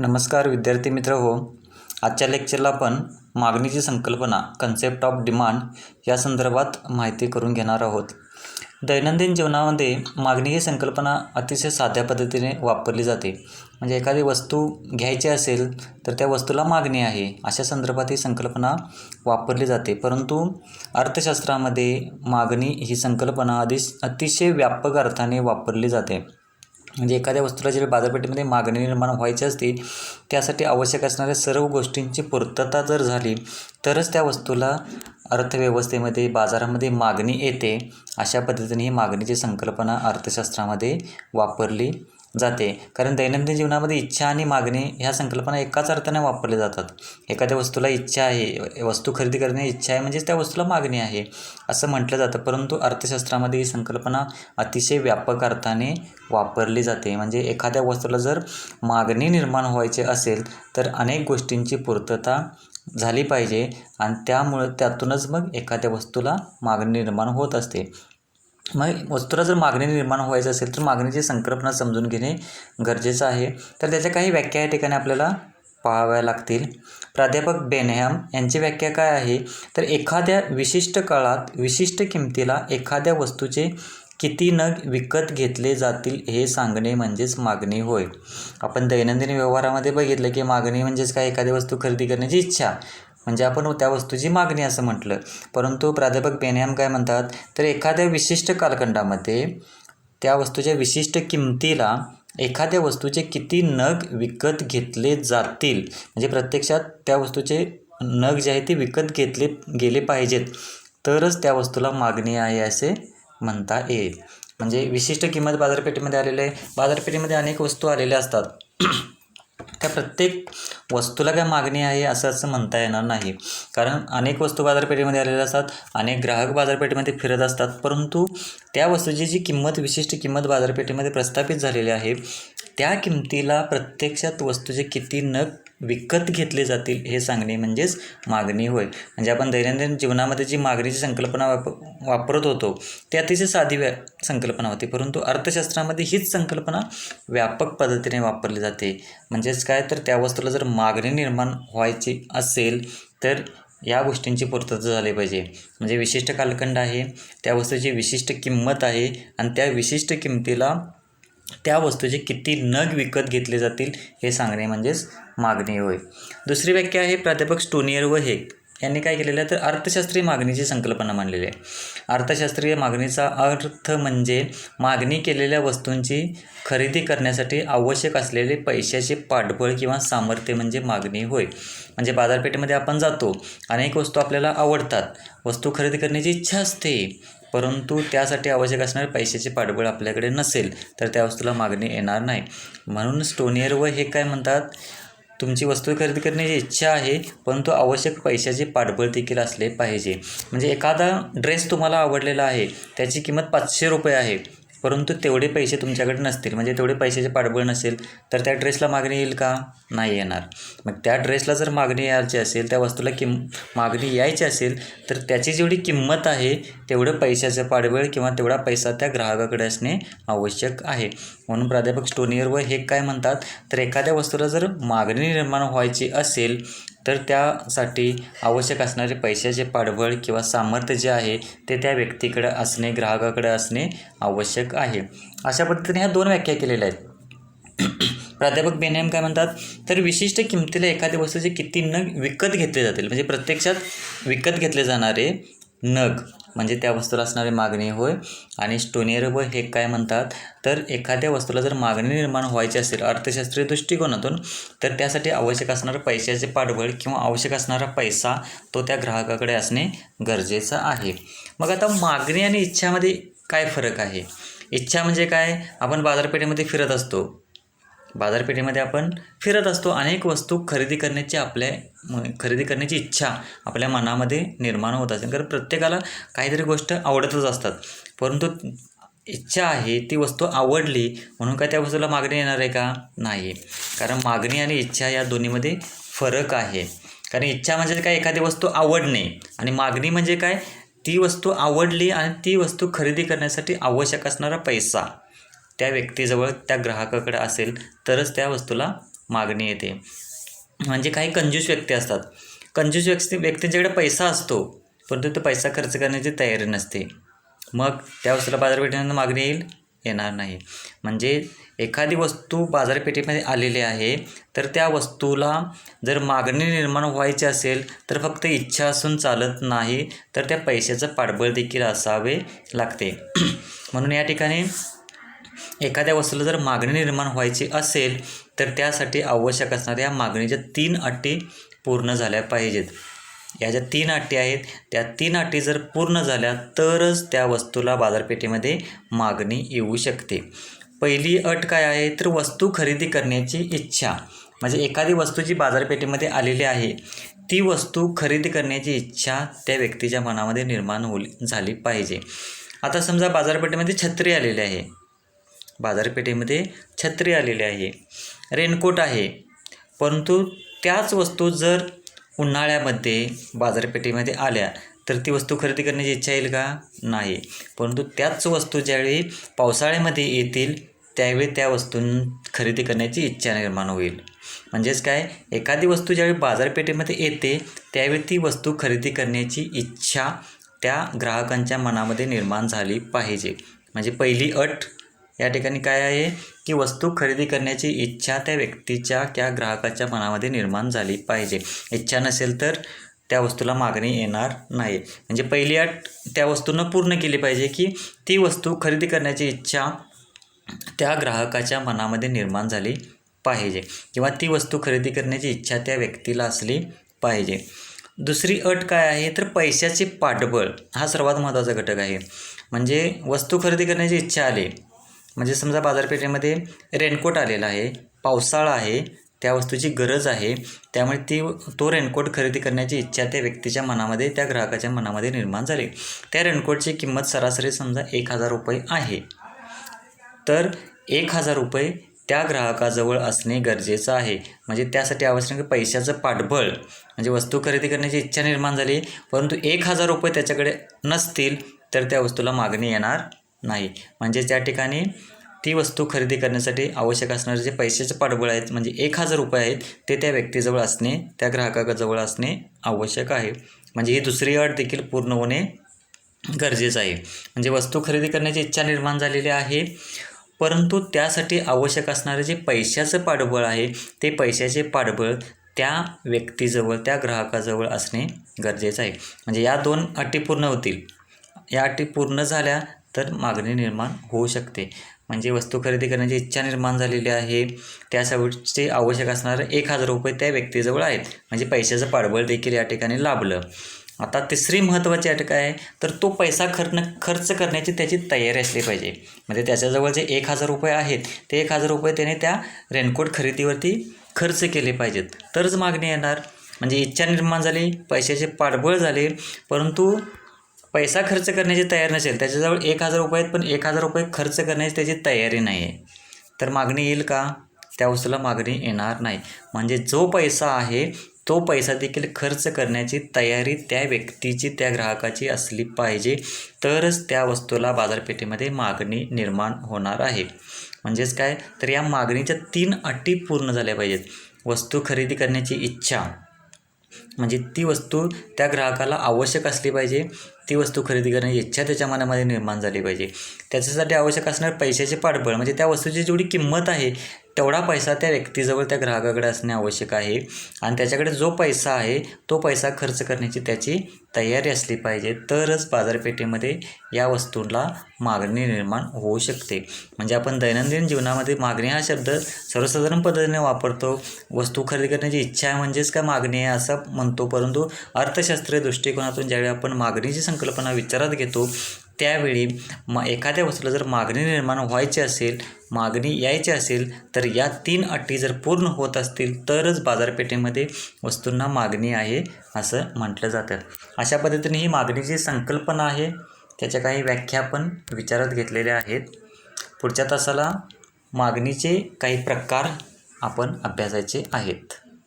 नमस्कार विद्यार्थी मित्र हो आजच्या लेक्चरला आपण मागणीची संकल्पना कन्सेप्ट ऑफ डिमांड या संदर्भात माहिती करून घेणार आहोत. दैनंदिन जीवनामध्ये मागणी ही संकल्पना अतिशय साध्या पद्धतीने वापरली जाते. म्हणजे एखादी वस्तू घ्यायची असेल तर त्या वस्तूला मागणी आहे अशा संदर्भात ही संकल्पना वापरली जाते. परंतु अर्थशास्त्रामध्ये मागणी ही संकल्पना आधी अतिशय व्यापक अर्थाने वापरली जाते. म्हणजे एखाद्या वस्तूला जर बाजारपेठेमध्ये मागणी निर्माण व्हायची असते त्यासाठी आवश्यक असणाऱ्या सर्व गोष्टींची पूर्तता जर झाली तरच त्या वस्तूला अर्थव्यवस्थेमध्ये बाजारामध्ये मागणी येते. अशा पद्धतीने ही मागणीची संकल्पना अर्थशास्त्रामध्ये वापरली जाते. कारण दैनंदिन जीवनामध्ये इच्छा आणि मागणी ह्या संकल्पना एकाच अर्थाने वापरल्या जातात. एखाद्या वस्तूला इच्छा आहे वस्तू खरेदी करण्याची इच्छा आहे म्हणजेच त्या वस्तूला मागणी आहे असं म्हटलं जातं. परंतु अर्थशास्त्रामध्ये ही संकल्पना अतिशय व्यापक अर्थाने वापरली जाते. म्हणजे एखाद्या वस्तूला जर मागणी निर्माण व्हायची असेल तर अनेक गोष्टींची पूर्तता झाली पाहिजे आणि त्यामुळं त्यातूनच मग एखाद्या वस्तूला मागणी निर्माण होत असते. मग वस्तूला जर मागणी निर्माण व्हायचं असेल तर मागणीची संकल्पना समजून घेणे गरजेचं आहे. तर त्याच्या काही व्याख्या या ठिकाणी आपल्याला पाहाव्या लागतील. प्राध्यापक बेनहॅम यांची व्याख्या काय आहे? तर एखाद्या विशिष्ट काळात विशिष्ट किमतीला एखाद्या वस्तूचे किती नग विकत घेतले जातील हे सांगणे म्हणजेच मागणी होय. आपण दैनंदिन व्यवहारामध्ये बघितलं की मागणी म्हणजेच काय? एखादी वस्तू खरेदी करण्याची इच्छा. म्हणजे आपण त्या वस्तूची मागणी असं म्हटलं. परंतु प्राध्यापक बेनहॅम काय म्हणतात तर एखाद्या विशिष्ट कालखंडामध्ये त्या वस्तूच्या विशिष्ट किमतीला एखाद्या वस्तूचे किती नग विकत घेतले जातील? म्हणजे प्रत्यक्षात त्या वस्तूचे नग जे आहे ते विकत घेतले गेले पाहिजेत. तरच त्या वस्तूला मागणी आहे असे म्हणता येईल. म्हणजे विशिष्ट किंमत बाजारपेठेमध्ये आलेले आहे बाजारपेठेमध्ये अनेक वस्तू आलेल्या असतात. त्या प्रत्येक वस्तूला काय मागणी आहे असं असं म्हणता येणार नाही. कारण अनेक वस्तू बाजारपेठेमध्ये आलेल्या असतात अनेक ग्राहक बाजारपेठेमध्ये फिरत असतात परंतु त्या वस्तूची जी किंमत विशिष्ट किंमत बाजारपेठेमध्ये प्रस्थापित झालेली आहे त्या किमतीला प्रत्यक्षात वस्तूचे किती नग विकत घेतले जातील हे सांगणे म्हणजेच मागणी होय. म्हणजे आपण दैनंदिन जीवनामध्ये जी मागणीची संकल्पना वाप वापरत होतो ती अतिशय साधी व्या संकल्पना होती. परंतु अर्थशास्त्रामध्ये हीच संकल्पना व्यापक पद्धतीने वापरली जाते. म्हणजेच काय? तर त्या वस्तूला जर मागणी निर्माण व्हायची असेल तर या गोष्टींची पूर्तता झाली पाहिजे. म्हणजे विशिष्ट कालखंड आहे त्या वस्तूची विशिष्ट किंमत आहे आणि त्या विशिष्ट किंमतीला त्या वस्तूचे किती नग विकत घेतले जातील हे सांगणे म्हणजेच मागणी होय. दुसरी व्याख्या आहे प्राध्यापक स्टोनियर व हेक यांनी काय केलेलं आहे? तर अर्थशास्त्रीय मागणीची संकल्पना मांडलेली आहे. अर्थशास्त्रीय मागणीचा अर्थ म्हणजे मागणी केलेल्या वस्तूंची खरेदी करण्यासाठी आवश्यक असलेले पैशाचे पाठबळ किंवा सामर्थ्य म्हणजे मागणी होय. म्हणजे बाजारपेठेमध्ये आपण जातो अनेक वस्तू आपल्याला आवडतात. वस्तू खरेदी करण्याची इच्छा असते. परंतु त्यासाठी आवश्यक असणारे पैशाचे पाठबळ आपल्याकडे नसेल तर त्या वस्तूला मागणी येणार नाही. म्हणून स्टोनियर व हे काय म्हणतात तुमची वस्तू खरेदी करण्याची इच्छा आहे परंतु आवश्यक पैशाचे पाठबळ देखील असले पाहिजे. म्हणजे एखादा ड्रेस तुम्हाला आवडलेला आहे त्याची किंमत पाचशे रुपये आहे. परंतु तेवढे पैसे तुमच्याकडे नसतील. म्हणजे तेवढे पैशाचे पाठबळ नसेल तर त्या ड्रेसला मागणी येईल का? नाही येणार. मग त्या ड्रेसला जर मागणी यायची असेल त्या वस्तूला किम मागणी यायची असेल तर त्याची जेवढी किंमत आहे तेवढं पैशाचं पाठबळ किंवा तेवढा पैसा त्या ग्राहकाकडे असणे आवश्यक आहे. म्हणून प्राध्यापक स्टोनियर व हे काय म्हणतात तर एखाद्या वस्तूला जर मागणी निर्माण व्हायची असेल तर त्यासाठी आवश्यक असणारे पैशाचे पाठबळ किंवा सामर्थ्य जे आहे ते त्या व्यक्तीकडं असणे ग्राहकाकडे असणे आवश्यक आहे. अशा पद्धतीने ह्या दोन व्याख्या केलेल्या आहेत. प्राध्यापक बेनेम काय म्हणतात? तर विशिष्ट किमतीला एखाद्या वस्तूचे किती नग विकत घेतले जातील? म्हणजे प्रत्यक्षात विकत घेतले जाणारे नग. म्हणजे त्या वस्तूला असणारी मागणी होय. आणि स्टोनियर हे काय म्हणतात? तर एखाद्या वस्तूला जर मागणी निर्माण व्हायची असेल अर्थशास्त्रीय दृष्टिकोनातून तर त्यासाठी आवश्यक असणारं पैशाचे पाठबळ किंवा आवश्यक असणारा पैसा तो त्या ग्राहकाकडे असणे गरजेचं आहे. मग आता मागणी आणि इच्छामध्ये काय फरक आहे? इच्छा म्हणजे काय? आपण बाजारपेठेमध्ये फिरत असतो. बाजारपेठेमध्ये आपण फिरत असतो. अनेक वस्तू खरेदी करण्याची आपल्या म- खरेदी करण्याची इच्छा आपल्या मनामध्ये निर्माण होत असते. कारण प्रत्येकाला काहीतरी गोष्ट आवडतच असतात. परंतु इच्छा आहे ती वस्तू आवडली म्हणून काय त्या वस्तूला मागणी येणार आहे का? नाही. कारण मागणी आणि इच्छा या दोन्हीमध्ये फरक आहे. कारण इच्छा म्हणजे काय? एखादी वस्तू आवडणे. आणि मागणी म्हणजे काय? ती वस्तू आवडली आणि ती वस्तू खरेदी करण्यासाठी आवश्यक असणारा पैसा. त्या व्यक्तीजवळ त्या ग्राहकाकडे असेल तरच त्या वस्तूला मागणी येते. म्हणजे काही कंजूस व्यक्ती असतात. कंजूस व्यक्ती व्यक्तींच्याकडे पैसा असतो परंतु तो पैसा खर्च करण्याची तयारी नसते. मग त्या वस्तूला बाजारपेठेमध्ये मागणी येईल? येणार नाही. म्हणजे एखादी वस्तू बाजारपेठेमध्ये आलेली आहे तर त्या वस्तूला जर मागणी निर्माण व्हायची असेल तर फक्त इच्छा असून चालत नाही तर त्या पैशाचं पाठबळ देखील असावे लागते. म्हणून या ठिकाणी एखाद्या वस्तूला जर मागणी निर्माण व्हायची असेल तर त्यासाठी आवश्यक असणाऱ्या मागणीच्या तीन अटी पूर्ण झाल्या पाहिजेत. या ज्या तीन अटी आहेत त्या तीन अटी जर पूर्ण झाल्या तरच त्या वस्तूला बाजारपेठेमध्ये मागणी येऊ शकते. पहिली अट काय आहे? तर वस्तू खरेदी करण्याची इच्छा. म्हणजे एखादी वस्तू जी बाजारपेठेमध्ये आलेली आहे ती वस्तू खरेदी करण्याची इच्छा त्या व्यक्तीच्या मनामध्ये निर्माण होली झाली पाहिजे. आता समजा बाजारपेठेमध्ये छत्री आलेली आहे. बाजारपेठेमध्ये छत्री आलेली आहे. रेनकोट आहे. परंतु त्याच वस्तू जर उन्हाळ्यामध्ये बाजारपेठेमध्ये आल्या तर ती वस्तू खरेदी करण्याची इच्छा येईल का? नाही. परंतु त्याच वस्तू ज्यावेळी पावसाळ्यामध्ये येतील त्यावेळी त्या वस्तू खरेदी करण्याची इच्छा निर्माण होईल. म्हणजेच काय? एखादी वस्तू ज्यावेळी बाजारपेठेमध्ये येते त्यावेळी ती वस्तू खरेदी करण्याची इच्छा त्या ग्राहकांच्या मनामध्ये निर्माण झाली पाहिजे. म्हणजे पहिली अट या ठिकाणी काय आहे की वस्तू खरेदी करण्याची इच्छा त्या व्यक्तीच्या त्या ग्राहकाच्या मनामध्ये निर्माण झाली पाहिजे. इच्छा नसेल तर त्या वस्तूला मागणी येणार नाही. म्हणजे पहिली अट त्या वस्तूनं पूर्ण केली पाहिजे की ती वस्तू खरेदी करण्याची इच्छा त्या ग्राहकाच्या मनामध्ये निर्माण झाली पाहिजे किंवा ती वस्तू खरेदी करण्याची इच्छा त्या व्यक्तीला असली पाहिजे. दुसरी अट काय आहे? तर पैशाचे पाठबळ हा सर्वात महत्त्वाचा घटक आहे. म्हणजे वस्तू खरेदी करण्याची इच्छा आली म्हणजे समजा बाजारपेठेमध्ये रेनकोट आलेला आहे पावसाळा आहे त्या वस्तूची गरज आहे त्यामुळे ती तो रेनकोट खरेदी करण्याची इच्छा त्या व्यक्तीच्या मनामध्ये त्या ग्राहकाच्या मनामध्ये निर्माण झाली. त्या रेनकोटची किंमत सरासरी समजा एक हजार रुपये आहे. तर एक हजार रुपये त्या ग्राहकाजवळ असणे गरजेचं आहे. म्हणजे त्यासाठी आवश्यक पैशाचं पाठबळ. म्हणजे वस्तू खरेदी करण्याची इच्छा निर्माण झाली परंतु एक हजार रुपये त्याच्याकडे नसतील तर त्या वस्तूला मागणी येणार नाही. म्हणजे त्या ठिकाणी ती वस्तू खरेदी करण्यासाठी आवश्यक असणारे जे पैशाचे पाठबळ आहेत म्हणजे एक हजार रुपये आहेत ते त्या व्यक्तीजवळ असणे त्या ग्राहकाजवळ असणे आवश्यक आहे. म्हणजे ही दुसरी अट देखील पूर्ण होणे गरजेचं आहे. म्हणजे वस्तू खरेदी करण्याची इच्छा निर्माण झालेली आहे परंतु त्यासाठी आवश्यक असणारे जे पैशाचं पाठबळ आहे ते पैशाचे पाठबळ त्या व्यक्तीजवळ त्या ग्राहकाजवळ असणे गरजेचं आहे. म्हणजे या दोन अटी पूर्ण होतील. या अटी पूर्ण झाल्या तर मागणी निर्माण होऊ शकते. म्हणजे वस्तू खरेदी करण्याची इच्छा निर्माण झालेली आहे. त्यासाठी आवश्यक असणारे एक हजार रुपये त्या व्यक्तीजवळ आहेत. म्हणजे पैशाचं पाठबळ देखील या ठिकाणी लाभलं. आता तिसरी महत्त्वाची अटक आहे. तर तो पैसा खर्च खर्च करण्याची त्याची तयारी असली पाहिजे. म्हणजे त्याच्याजवळ जे एक हजार रुपये आहेत ते एक हजार रुपये त्याने त्या रेनकोट खरेदीवरती खर्च केले पाहिजेत. तरच मागणी येणार. म्हणजे इच्छा निर्माण झाली पैशाचे पाठबळ झाले परंतु पैसा खर्च करण्याची तयार नसेल त्याच्याजवळ एक हजार रुपये आहेत पण एक हजार रुपये खर्च करण्याची त्याची तयारी नाही आहे तर मागणी येईल का? त्या वस्तूला मागणी येणार नाही. म्हणजे जो पैसा आहे तो पैसा देखील खर्च करण्याची तयारी त्या व्यक्तीची त्या ग्राहकाची असली पाहिजे. तरच त्या वस्तूला बाजारपेठेमध्ये मागणी निर्माण होणार आहे. म्हणजेच काय? तर या मागणीच्या तीन अटी पूर्ण झाल्या पाहिजेत. वस्तू खरेदी करण्याची इच्छा. म्हणजे ती वस्तू त्या ग्राहकाला आवश्यक असली पाहिजे. ती वस्तू खरेदी करण्याची इच्छा त्याच्या मनामध्ये निर्माण झाली पाहिजे. त्याच्यासाठी आवश्यक असणार पैशाचे पाठबळ म्हणजे त्या वस्तूची जेवढी किंमत आहे तेवढा पैसा त्या व्यक्तीजवळ त्या ग्राहकाकडे असणे आवश्यक आहे. आणि त्याच्याकडे जो पैसा आहे तो पैसा खर्च करण्याची त्याची तयारी असली पाहिजे. तरच बाजारपेठेमध्ये या वस्तूंना मागणी निर्माण होऊ शकते. म्हणजे आपण दैनंदिन जीवनामध्ये मागणी हा शब्द सर्वसाधारण पद्धतीने वापरतो. वस्तू खरेदी करण्याची इच्छा आहे म्हणजेच का मागणी आहे असं म्हणतो. परंतु अर्थशास्त्रीय दृष्टिकोनातून ज्यावेळी आपण मागणीची संकल्पना विचारात घेतो त्यावेळी म एखाद्या वस्तूला जर मागणी निर्माण व्हायची असेल मागणी यायची असेल तर या तीन अटी जर पूर्ण होत असतील तरच बाजारपेठेमध्ये वस्तूंना मागणी आहे असं म्हटलं जातं. अशा पद्धतीने ही मागणीची संकल्पना आहे त्याच्या काही व्याख्या पण विचारात घेतलेल्या आहेत. पुढच्या तासाला मागणीचे काही प्रकार आपण अभ्यासायचे आहेत.